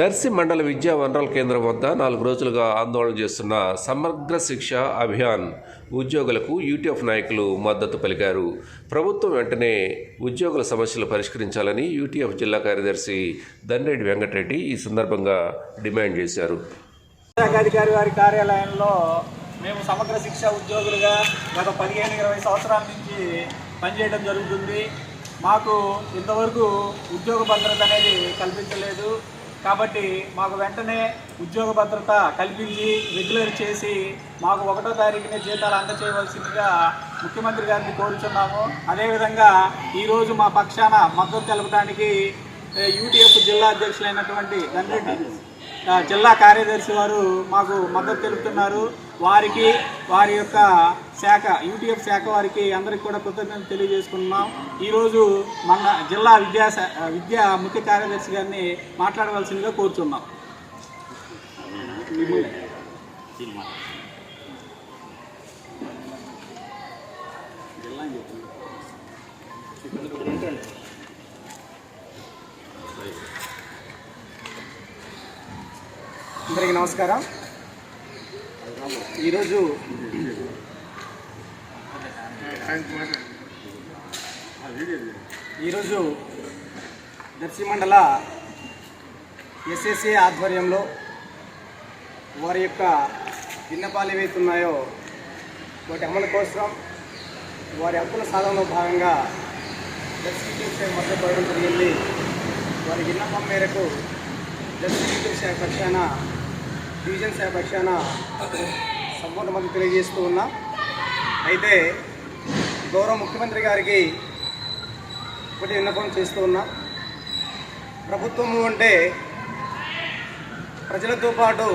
దర్శి మండల విద్యా వనరుల కేంద్రం వద్ద నాలుగు రోజులుగా ఆందోళన చేస్తున్న సమగ్ర శిక్ష అభియాన్ ఉద్యోగులకు యూటీఎఫ్ నాయకులు మద్దతు పలికారు. ప్రభుత్వం వెంటనే ఉద్యోగుల సమస్యలు పరిష్కరించాలని యూటీఎఫ్ జిల్లా కార్యదర్శి దండ్రెడ్డి వెంకటరెడ్డి ఈ సందర్భంగా డిమాండ్ చేశారు. అధికారి వారి కార్యాలయంలో మేము సమగ్ర శిక్ష ఉద్యోగులుగా గత పదిహేను ఇరవై సంవత్సరాల నుంచి పనిచేయడం జరుగుతుంది. మాకు ఇంతవరకు ఉద్యోగ భద్రత అనేది కల్పించలేదు. కాబట్టి మాకు వెంటనే ఉద్యోగ భద్రత కల్పించి రెగ్యులర్ చేసి మాకు ఒకటో తారీఖునే జీతాలు అందచేయవలసిందిగా ముఖ్యమంత్రి గారిని కోరుచున్నాము. అదేవిధంగా ఈరోజు మా పక్షాన మద్దతు తెలపడానికి యూటీఎఫ్ జిల్లా అధ్యక్షులైనటువంటి దండ్రెడ్డి జిల్లా కార్యదర్శి వారు మాకు మద్దతు తెలుపుతున్నారు. వారికి వారి యొక్క శాఖ యూటీఎఫ్ శాఖ వారికి అందరికీ కూడా కృతజ్ఞతలు తెలియజేసుకున్నాం ఈరోజు మన జిల్లా విద్యా విద్యా ముఖ్య కార్యదర్శి గారిని మాట్లాడవలసిందిగా కోరుచున్నాం. అందరికీ నమస్కారం. ఈరోజు ఈరోజు దర్శి మండల ఎస్ఎస్ఏ ఆధ్వర్యంలో వారి యొక్క విన్నపాలు ఏవైతున్నాయో వాటి అమలు కోసం వారి హక్కుల సాధనలో భాగంగా దర్శి మద్దతు పడడం జరిగింది. వారి విన్నపం మేరకు దర్శి పక్షాన డివిజన్ శాఖ పక్షాన సంపూర్ణ మద్దతు తెలియజేస్తూ ఉన్నా. అయితే గౌరవ ముఖ్యమంత్రి గారికి ఒకటి విన్నపం చేస్తూ ఉన్నా. ప్రభుత్వము అంటే ప్రజలతో పాటు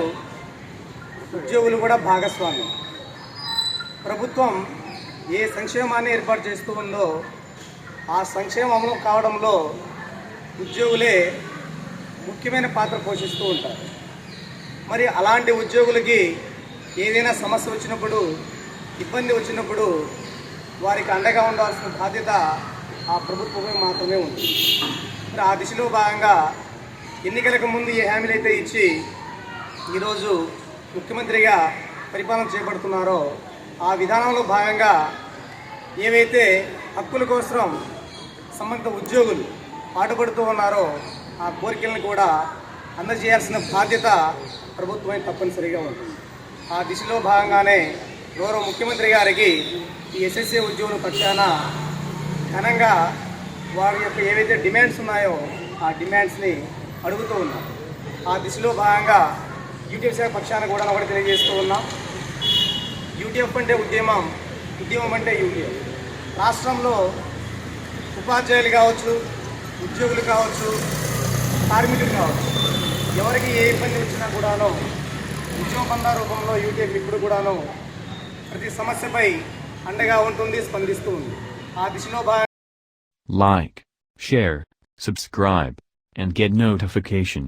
ఉద్యోగులు కూడా భాగస్వామ్యం ప్రభుత్వం ఏ సంక్షేమాన్ని ఏర్పాటు చేస్తూ ఉందో ఆ సంక్షేమం అమలు కావడంలో ఉద్యోగులే ముఖ్యమైన పాత్ర పోషిస్తూ ఉంటారు. మరి అలాంటి ఉద్యోగులకి ఏదైనా సమస్య వచ్చినప్పుడు ఇబ్బంది వచ్చినప్పుడు వారికి అండగా ఉండాల్సిన బాధ్యత ఆ ప్రభుత్వమే మాత్రమే ఉంది. మరి ఆ దిశలో భాగంగా ఎన్నికలకు ముందు ఏ హామీలు అయితే ఇచ్చి ఈరోజు ముఖ్యమంత్రిగా పరిపాలన చేపడుతున్నారో ఆ విధానంలో భాగంగా ఏవైతే హక్కుల కోసం సంబంధిత ఉద్యోగులు పాటుపడుతూ ఉన్నారో ఆ కోరికలను కూడా అందజేయాల్సిన బాధ్యత ప్రభుత్వమే తప్పనిసరిగా ఉంటుంది. ఆ దిశలో భాగంగానే గౌరవ ముఖ్యమంత్రి గారికి ఈ ఎస్ఎస్ఏ ఉద్యోగుల పక్షాన ఘనంగా వారి యొక్క ఏవైతే డిమాండ్స్ ఉన్నాయో ఆ డిమాండ్స్ని అడుగుతూ ఉన్నాం. ఆ దిశలో భాగంగా యూటీఎఫ్ శాఖ పక్షాన కూడా ఒకటి తెలియజేస్తూ ఉన్నాం. యూటీఎఫ్ అంటే ఉద్యమం ఉద్యమం అంటే యూటీఎఫ్. రాష్ట్రంలో ఉపాధ్యాయులు కావచ్చు ఉద్యోగులు కావచ్చు కార్మికులు కావచ్చు ఎవరికి ఏ ఇబ్బంది వచ్చినా కూడాను ఉద్యోగ రూపంలో యూటీఎఫ్ ఇప్పుడు కూడాను ప్రతి సమస్యపై అండగా ఉంటుంది స్పందిస్తూ ఉంది. ఆ దిశలో భాగంగా like share subscribe and get notification